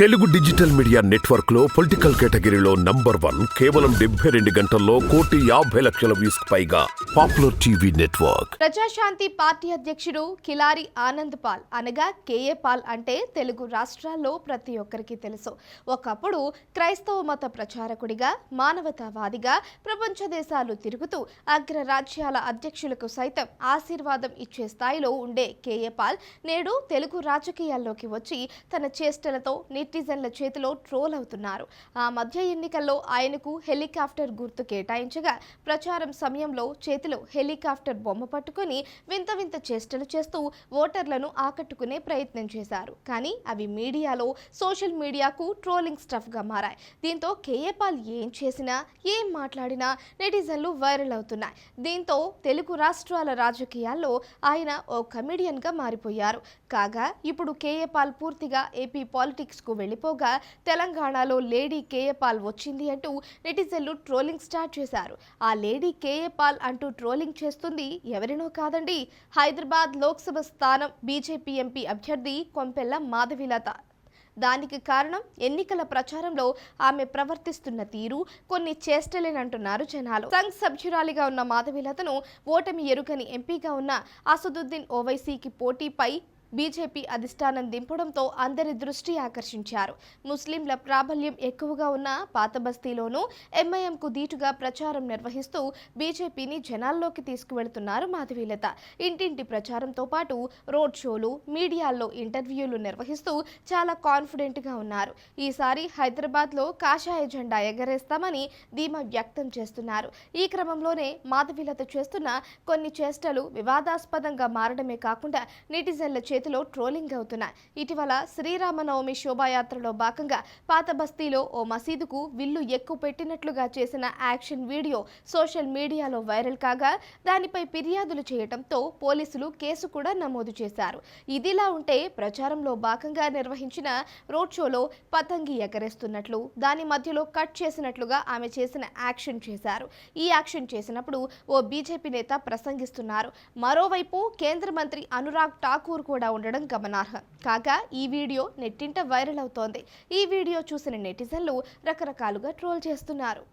Telugu digital media నెట్వర్క్లో political కేటగిరీలో number one కేవలం డెబ్బై రెండు గంటల్లో కోటి యాభై లక్షల వ్యూస్ పైగా popular TV network. Prajashanti party అధ్యక్షుడు కిలారి ఆనంద్ పాల్ అనగా కేఏ పాల్ అంటే తెలుగు రాష్ట్రాల్లో ప్రతి ఒక్కరికి తెలుసు. ఒకప్పుడు క్రైస్తవ మత ప్రచారకుడిగా మానవతావాదిగా ప్రపంచ దేశాలు తిరుగుతూ అగ్రరాజ్యాల అధ్యక్షులకు సైతం ఆశీర్వాదం ఇచ్చే స్థాయిలో ఉండే కేఏ పాల్ నేడు తెలుగు రాజకీయాల్లోకి వచ్చి తన చేష్టలతో నెటిజన్ల చేతిలో ట్రోల్ అవుతున్నారు. ఆ మధ్య ఎన్నికల్లో ఆయనకు హెలికాప్టర్ గుర్తు కేటాయించగా ప్రచారం సమయంలో చేతిలో హెలికాప్టర్ బొమ్మ పట్టుకొని వింత వింత చేష్టలు చేస్తూ ఓటర్లను ఆకట్టుకునే ప్రయత్నం చేశారు. కానీ అవి మీడియాలో సోషల్ మీడియాకు ట్రోలింగ్ స్టఫ్గా మారాయి. దీంతో కేఏ పాల్ ఏం చేసినా ఏం మాట్లాడినా నెటిజన్లు వైరల్ అవుతున్నాయి. దీంతో తెలుగు రాష్ట్రాల రాజకీయాల్లో ఆయన ఓ కమెడియన్గా మారిపోయారు. కాగా ఇప్పుడు కేఏ పాల్ పూర్తిగా ఏపీ పాలిటిక్స్కు వెళ్ళిపోగా తెలంగాణలో లేడీ కేఏపాల్ వచ్చింది అంటూ నెటిజన్లు ట్రోలింగ్ స్టార్ట్ చేశారు. ఆ లేడీ కేఏపాల్ అంటూ ట్రోలింగ్ చేస్తుంది ఎవరినో కాదండి. హైదరాబాద్ లోక్సభ స్థానం బీజేపీ ఎంపీ అభ్యర్థి కొంపెల్ల మాధవిలత. దానికి కారణం ఎన్నికల ప్రచారంలో ఆమె ప్రవర్తిస్తున్న తీరు కొన్ని చేష్టలేనంటున్నారు జనాలు. సంఘ్ సభ్యురాలిగా ఉన్న మాధవిలతను ఓటమి ఎరుకని ఎంపీగా ఉన్న అసదుద్దీన్ ఓవైసీకి పోటీపై బీజేపీ అధిష్టానం దింపడంతో అందరి దృష్టి ఆకర్షించారు. ముస్లింల ప్రాబల్యం ఎక్కువగా ఉన్న పాత బస్తీలోనూ ఎంఐఎంకు దీటుగా ప్రచారం నిర్వహిస్తూ బీజేపీని జనాల్లోకి తీసుకువెళ్తున్నారు మాధవీలత. ఇంటింటి ప్రచారంతో పాటు రోడ్ షోలు మీడియాల్లో ఇంటర్వ్యూలు నిర్వహిస్తూ చాలా కాన్ఫిడెంట్గా ఉన్నారు. ఈసారి హైదరాబాద్లో కాషాయ జెండా ఎగరేస్తామని ధీమా వ్యక్తం చేస్తున్నారు. ఈ క్రమంలోనే మాధవీలత చేస్తున్న కొన్ని చేష్టలు వివాదాస్పదంగా మారడమే కాకుండా నెటిజన్ల చేతిలో ట్రోలింగ్ అవుతున్నాయి. ఇటీవల శ్రీరామనవమి శోభాయాత్రలో భాగంగా పాత బస్తీలో ఓ మసీదుకు విల్లు ఎక్కువ పెట్టినట్లుగా చేసిన యాక్షన్ వీడియో సోషల్ మీడియాలో వైరల్ కాగా దానిపై ఫిర్యాదులు చేయడంతో పోలీసులు కేసు కూడా నమోదు చేశారు. ఇదిలా ఉంటే ప్రచారంలో భాగంగా నిర్వహించిన రోడ్ షోలో పతంగి ఎగరేస్తున్నట్లు దాని మధ్యలో కట్ చేసినట్లుగా ఆమె చేసిన యాక్షన్ చేశారు. ఈ యాక్షన్ చేసినప్పుడు ఓ బీజేపీ నేత ప్రసంగిస్తున్నారు. మరోవైపు కేంద్ర మంత్రి అనురాగ్ ఠాకూర్ కూడా ఉండడం గమనార్హం. కాగా ఈ వీడియో నెట్టింట వైరల్ అవుతోంది. ఈ వీడియో చూసిన నెటిజన్లు రకరకాలుగా ట్రోల్ చేస్తున్నారు.